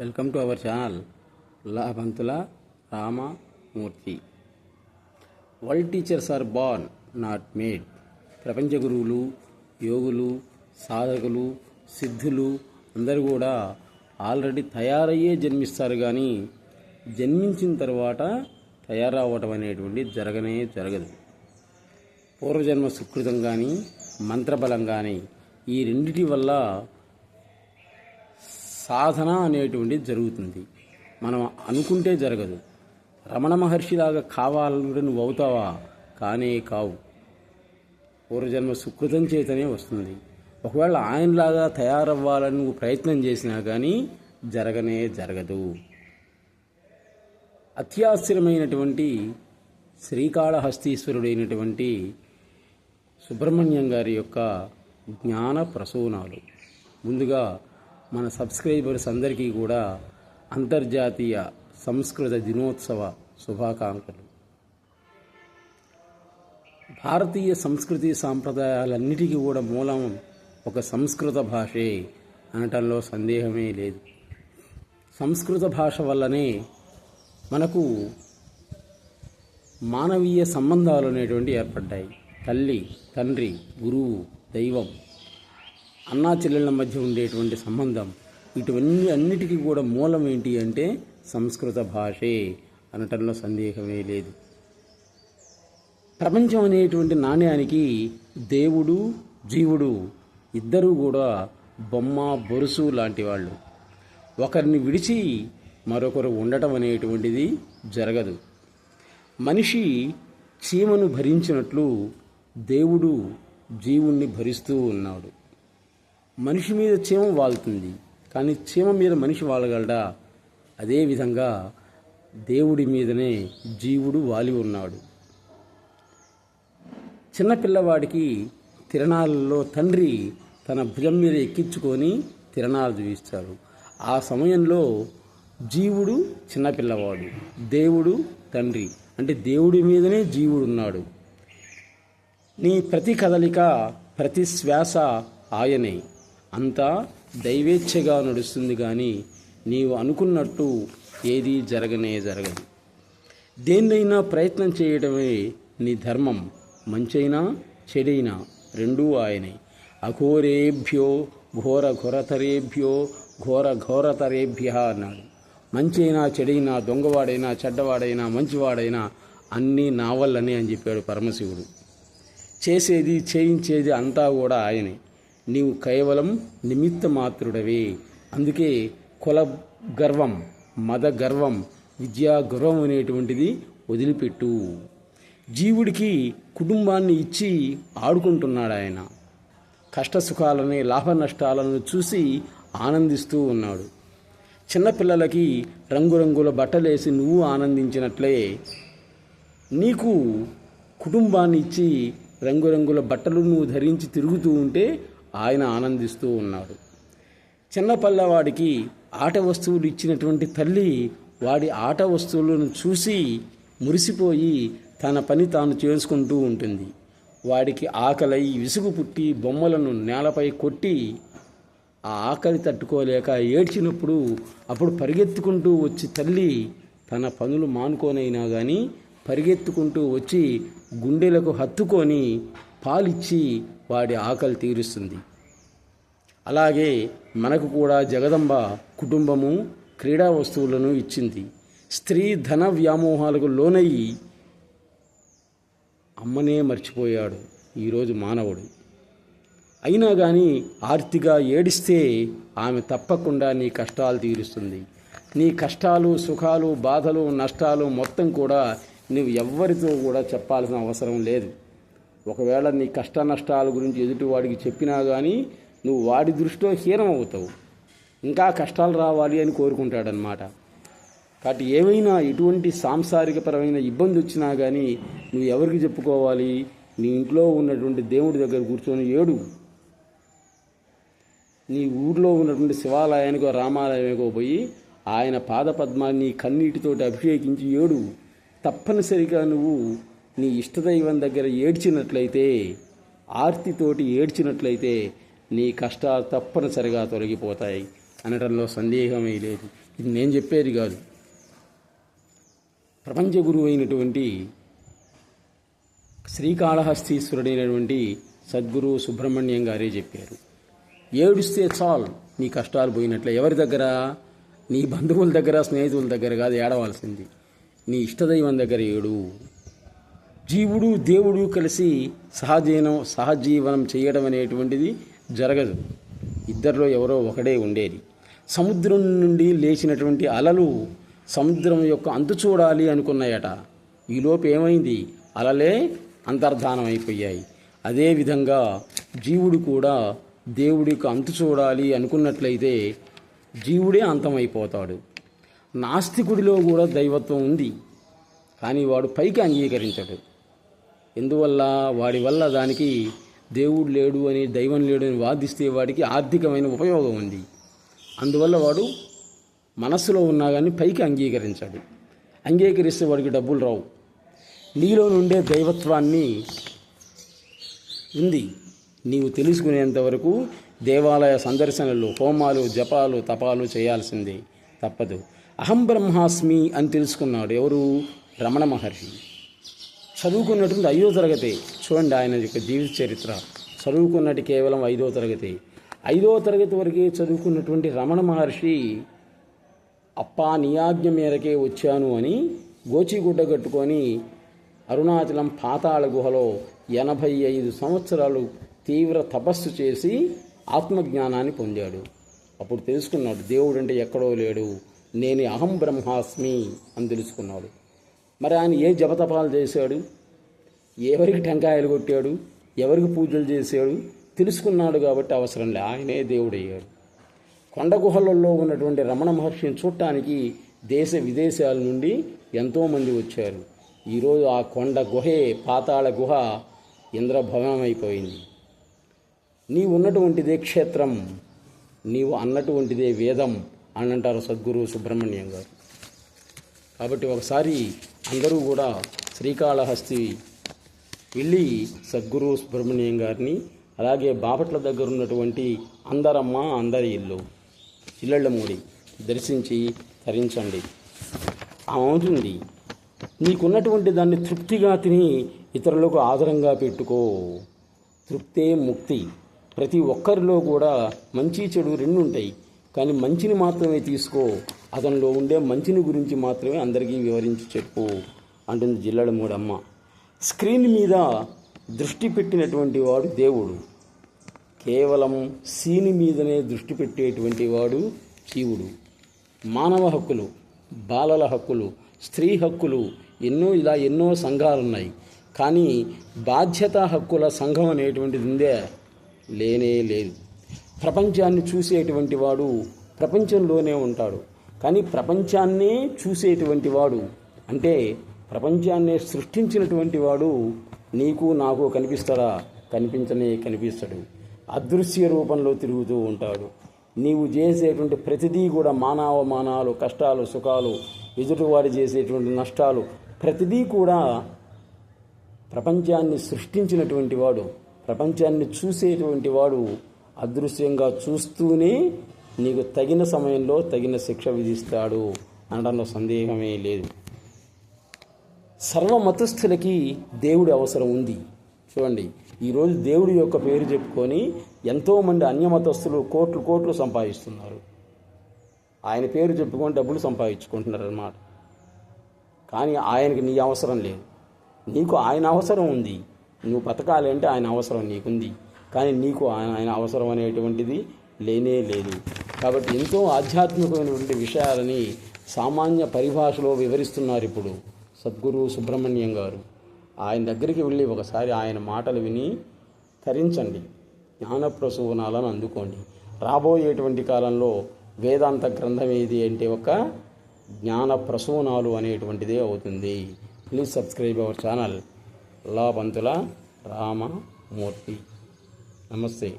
Welcome to our channel Labhantula Ramamurthy. World teachers are born not made. ప్రపంచ గురువులు యోగులు సాధకులు సిద్ధులు అందరూ కూడా ఆల్రెడీ తయారయ్యే జన్మిస్తారు కానీ జన్మించిన తర్వాత తయారవ్వటం అనేటువంటి జరగనే జరగదు. పూర్వజన్మ సుకృతం కానీ మంత్రబలం కానీ ఈ రెండిటి వల్ల సాధన అనేటువంటిది జరుగుతుంది. మనం అనుకుంటే జరగదు. రమణ మహర్షిలాగా కావాలంటే నువ్వు అవుతావా? కానే కావు. పూర్వజన్మ సుకృతం చేతనే వస్తుంది. ఒకవేళ ఆయనలాగా తయారవ్వాలని నువ్వు ప్రయత్నం చేసినా కానీ జరగనే జరగదు. అత్యాశ్చర్యమైనటువంటి శ్రీకాళహస్తీశ్వరుడైనటువంటి సుబ్రహ్మణ్యం గారి యొక్క జ్ఞాన ప్రసూనాలు. ముందుగా మన సబ్స్క్రైబర్స్ అందరికీ కూడా అంతర్జాతీయ సంస్కృత దినోత్సవ శుభాకాంక్షలు. భారతీయ సంస్కృతి సాంప్రదాయాలన్నిటికీ కూడా మూలం ఒక సంస్కృత భాషే అనటంలో సందేహమే లేదు. సంస్కృత భాష వల్లనే మనకు మానవీయ సంబంధాలు అనేటువంటి ఏర్పడ్డాయి. తల్లి తండ్రి గురువు దైవం అన్నా చెల్లెళ్ళ మధ్య ఉండేటువంటి సంబంధం. ఇటువన్నీ అన్నిటికీ కూడా మూలం ఏంటి అంటే సంస్కృత భాషే అనటంలో సందేహమే లేదు. ప్రపంచం అనేటువంటి నాణ్యానికి దేవుడు జీవుడు ఇద్దరూ కూడా బొమ్మ బొరుసు లాంటి వాళ్ళు. ఒకరిని విడిచి మరొకరు ఉండటం అనేటువంటిది జరగదు. మనిషి చీమను భరించినట్లు దేవుడు జీవుణ్ణి భరిస్తూ ఉన్నాడు. మనిషి మీద చీమ వాలుతుంది కానీ చీమ మీద మనిషి వాలగలడా అదేవిధంగా దేవుడి మీదనే జీవుడు వాలి ఉన్నాడు. చిన్నపిల్లవాడికి తిరణాలలో తండ్రి తన భుజం మీద ఎక్కించుకొని తిరణాలు చూపిస్తాడు ఆ సమయంలో జీవుడు చిన్నపిల్లవాడు దేవుడు తండ్రి. అంటే దేవుడి మీదనే జీవుడు ఉన్నాడు. నీ ప్రతి కదలిక ప్రతి శ్వాస ఆయనే. అంతా దైవేచ్ఛగా నడుస్తుంది కానీ నీవు అనుకున్నట్టు ఏదీ జరగనే జరగదు. దేన్నైనా ప్రయత్నం చేయడమే నీ ధర్మం. మంచైనా చెడైనా రెండూ ఆయనే. అఘోరేభ్యో ఘోర ఘోరతరేభ్యో ఘోర ఘోరతరేభ్య అన్నాడు. మంచైనా చెడైనా దొంగవాడైనా చెడ్డవాడైనా మంచివాడైనా అన్నీ నా వల్లనే అని చెప్పాడు పరమశివుడు. చేసేది చేయించేది అంతా కూడా ఆయనే. నీవు కేవలం నిమిత్త మాత్రుడవే అందుకే కుల గర్వం మద గర్వం విద్యా గర్వం అనేటువంటిది వదిలిపెట్టు. జీవుడికి కుటుంబాన్ని ఇచ్చి ఆడుకుంటున్నాడు ఆయన. కష్టసుఖాలని లాభ నష్టాలను చూసి ఆనందిస్తూ ఉన్నాడు. చిన్నపిల్లలకి రంగురంగుల బట్టలేసి నువ్వు ఆనందించినట్లే. నీకు కుటుంబాన్ని ఇచ్చి రంగురంగుల బట్టలు నువ్వు ధరించి తిరుగుతూ ఉంటే ఆయన ఆనందిస్తూ ఉన్నాడు. చిన్న పల్లవాడికి ఆట వస్తువులు ఇచ్చినటువంటి తల్లి వాడి ఆట వస్తువులను చూసి మురిసిపోయి తన పని తాను చేసుకుంటూ ఉంటుంది. వాడికి ఆకలై విసుగు పుట్టి బొమ్మలను నేలపై కొట్టి ఆ ఆకలి తట్టుకోలేక ఏడ్చినప్పుడు అప్పుడు పరిగెత్తుకుంటూ వచ్చి తల్లి తన పనులు మానుకోనైనా కానీ పరిగెత్తుకుంటూ వచ్చి గుండెలకు హత్తుకొని పాలిచ్చి వాడి ఆకలి తీరుస్తుంది. అలాగే మనకు కూడా జగదంబ కుటుంబము క్రీడా వస్తువులను ఇచ్చింది. స్త్రీ ధన వ్యామోహాలకు లోనయ్యి అమ్మనే మర్చిపోయాడు ఈరోజు మానవుడు. అయినా కానీ ఆర్తిగా ఏడిస్తే ఆమె తప్పకుండా నీ కష్టాలు తీరుస్తుంది. నీ కష్టాలు సుఖాలు బాధలు నష్టాలు మొత్తం కూడా నువ్వు ఎవ్వరితో కూడా చెప్పాల్సిన అవసరం లేదు. ఒకవేళ నీ కష్ట నష్టాల గురించి ఎదుటివాడికి చెప్పినా కానీ నువ్వు వాడి దృష్టిలో హీనం అవుతావు ఇంకా కష్టాలు రావాలి అని కోరుకుంటాడనమాట కాబట్టి ఏమైనా ఎటువంటి సాంసారికపరమైన ఇబ్బంది వచ్చినా కానీ నువ్వు ఎవరికి చెప్పుకోవాలి? నీ ఇంట్లో ఉన్నటువంటి దేవుడి దగ్గర కూర్చొని ఏడు. నీ ఊర్లో ఉన్నటువంటి శివాలయానికో రామాలయానికో పోయి ఆయన పాదపద్మాన్ని కన్నీటితోటి అభిషేకించి ఏడు. తప్పనిసరిగా నువ్వు నీ ఇష్టదైవం దగ్గర ఏడ్చినట్లయితే ఆర్తితోటి ఏడ్చినట్లయితే నీ కష్టాలు తప్పనిసరిగా తొలగిపోతాయి అనడంలో సందేహమే లేదు. ఇది నేను చెప్పేది కాదు. ప్రపంచ గురువు అయినటువంటి శ్రీకాళహస్తీశ్వరుడైనటువంటి సద్గురు సుబ్రహ్మణ్యం గారే చెప్పారు. ఏడుస్తే చాలు నీ కష్టాలు పోయినట్లే. ఎవరి దగ్గర? నీ బంధువుల దగ్గర స్నేహితుల దగ్గర కాదు ఏడవలసింది. నీ ఇష్టదైవం దగ్గర ఏడు. జీవుడు దేవుడు కలిసి సహజీవనం సహజీవనం చేయడం అనేటువంటిది జరగదు. ఇద్దరిలో ఎవరో ఒకడే ఉండేది. సముద్రం నుండి లేచినటువంటి అలలు సముద్రం యొక్క అంతు చూడాలి అనుకున్నాయట. ఈలోపు ఏమైంది? అలలే అంతర్ధానం అయిపోయాయి. అదేవిధంగా జీవుడు కూడా దేవుడికి అంతు చూడాలి అనుకున్నట్లయితే జీవుడే అంతమైపోతాడు. నాస్తికుడిలో కూడా దైవత్వం ఉంది. కానీ వాడు పైకి అంగీకరించడు. ఎందువల్ల వాడి వల్ల దానికి దేవుడు లేడు అని దైవం లేడు అని వాదిస్తే వాడికి ఆర్థికమైన ఉపయోగం ఉంది. అందువల్ల వాడు మనస్సులో ఉన్నా కానీ పైకి అంగీకరించాడు. అంగీకరిస్తే వాడికి డబ్బులు రావు. నీలో నుండే దైవత్వాన్ని ఉంది. నీవు తెలుసుకునేంత వరకు దేవాలయ సందర్శనలు హోమాలు జపాలు తపాలు చేయాల్సిందే తప్పదు. అహం బ్రహ్మాస్మి అని తెలుసుకున్నాడు ఎవరు? రమణ మహర్షి. చదువుకున్నటువంటి ఐదో తరగతి. చూడండి ఆయన యొక్క జీవిత చరిత్ర. చదువుకున్నట్టు కేవలం ఐదో తరగతి. ఐదో తరగతి వరకే చదువుకున్నటువంటి రమణ మహర్షి అప్పా నియాజ్ఞ మేరకే వచ్చాను అని గోచిగుడ్డ కట్టుకొని అరుణాచలం పాతాళ గుహలో ఎనభై ఐదు సంవత్సరాలు తీవ్ర తపస్సు చేసి ఆత్మజ్ఞానాన్ని పొందాడు. అప్పుడు తెలుసుకున్నాడు దేవుడు అంటే ఎక్కడో లేడు. నేను అహం బ్రహ్మాస్మి అని తెలుసుకున్నాడు. మరి ఆయన ఏ జపతపాలు చేశాడు? ఎవరికి టెంకాయలు కొట్టాడు? ఎవరికి పూజలు చేశాడు? తెలుసుకున్నాడు కాబట్టి అవసరం లే. ఆయనే దేవుడయ్యాడు. కొండ గుహలలో ఉన్నటువంటి రమణ మహర్షిని చూడటానికి దేశ విదేశాల నుండి ఎంతోమంది వచ్చారు. ఈరోజు ఆ కొండ గుహే పాతాళ గుహ ఇంద్రభవనమైపోయింది. నీవు ఉన్నటువంటిదే క్షేత్రం నీవు అన్నటువంటిదే వేదం అని అంటారు సద్గురు సుబ్రహ్మణ్యం గారు. కాబట్టి ఒకసారి అందరూ కూడా శ్రీకాళహస్తి వెళ్ళి సద్గురు సుబ్రహ్మణ్యం గారిని అలాగే బాపట్ల దగ్గర ఉన్నటువంటి అందరమ్మ అందరి ఇల్లు చిల్లళ్ళమూడి దర్శించి తరించండి. అవుతుంది నీకున్నటువంటి దాన్ని తృప్తిగా తిని ఇతరులకు ఆదరంగా పెట్టుకో. తృప్తే ముక్తి. ప్రతి ఒక్కరిలో కూడా మంచి చెడు రెండు ఉంటాయి కానీ మంచిని మాత్రమే తీసుకో. అతనిలో ఉండే మంచిని గురించి మాత్రమే అందరికీ వివరించి చెప్పు అంటుంది జిల్లడ మూడమ్మ. స్క్రీన్ మీద దృష్టి పెట్టినటువంటి వాడు దేవుడు. కేవలం సీని మీదనే దృష్టి పెట్టేటువంటి వాడు జీవుడు. మానవ హక్కులు బాలల హక్కులు స్త్రీ హక్కులు ఎన్నో ఇలా ఎన్నో సంఘాలు ఉన్నాయి. కానీ బాధ్యత హక్కుల సంఘం అనేటువంటిది ఉందే లేనే లేదు. ప్రపంచాన్ని చూసేటువంటి వాడు ప్రపంచంలోనే ఉంటాడు. కానీ ప్రపంచాన్నే చూసేటువంటి వాడు అంటే ప్రపంచాన్నే సృష్టించినటువంటి వాడు నీకు నాకు కనిపిస్తాడా? కనిపించనే కనిపిస్తాడు. అదృశ్య రూపంలో తిరుగుతూ ఉంటాడు. నీవు చేసేటువంటి ప్రతిదీ కూడా మానవమానాలు కష్టాలు సుఖాలు ఎదుటివాడు చేసేటువంటి నష్టాలు ప్రతిదీ కూడా ప్రపంచాన్ని సృష్టించినటువంటి వాడు ప్రపంచాన్ని చూసేటువంటి వాడు అదృశ్యంగా చూస్తూనే నీకు తగిన సమయంలో తగిన శిక్ష విధిస్తాడు అనడంలో సందేహమే లేదు. సర్వమతస్థులకి దేవుడి అవసరం ఉంది. చూడండి ఈరోజు దేవుడి యొక్క పేరు చెప్పుకొని ఎంతోమంది అన్యమతస్థులు కోట్లు కోట్లు సంపాదిస్తున్నారు. ఆయన పేరు చెప్పుకొని డబ్బులు సంపాదించుకుంటున్నారు అన్నమాట కానీ ఆయనకి నీ అవసరం లేదు. నీకు ఆయన అవసరం ఉంది. నువ్వు బతకాలి అంటే ఆయన అవసరం నీకుంది. కానీ నీకు ఆయన ఆయన అవసరం అనేటువంటిది లేనే లేదు. కాబట్టి ఎంతో ఆధ్యాత్మికమైనటువంటి విషయాలని సామాన్య పరిభాషలో వివరిస్తున్నారు ఇప్పుడు సద్గురు సుబ్రహ్మణ్యం గారు. ఆయన దగ్గరికి వెళ్ళి ఒకసారి ఆయన మాటలు విని తరించండి. జ్ఞానప్రసూనాలను అందుకోండి. రాబోయేటువంటి కాలంలో వేదాంత గ్రంథం ఏది అంటే ఒక జ్ఞాన ప్రసూనాలు అనేటువంటిదే అవుతుంది. Please subscribe our channel. Labantula Ramamurthy. నమస్తే.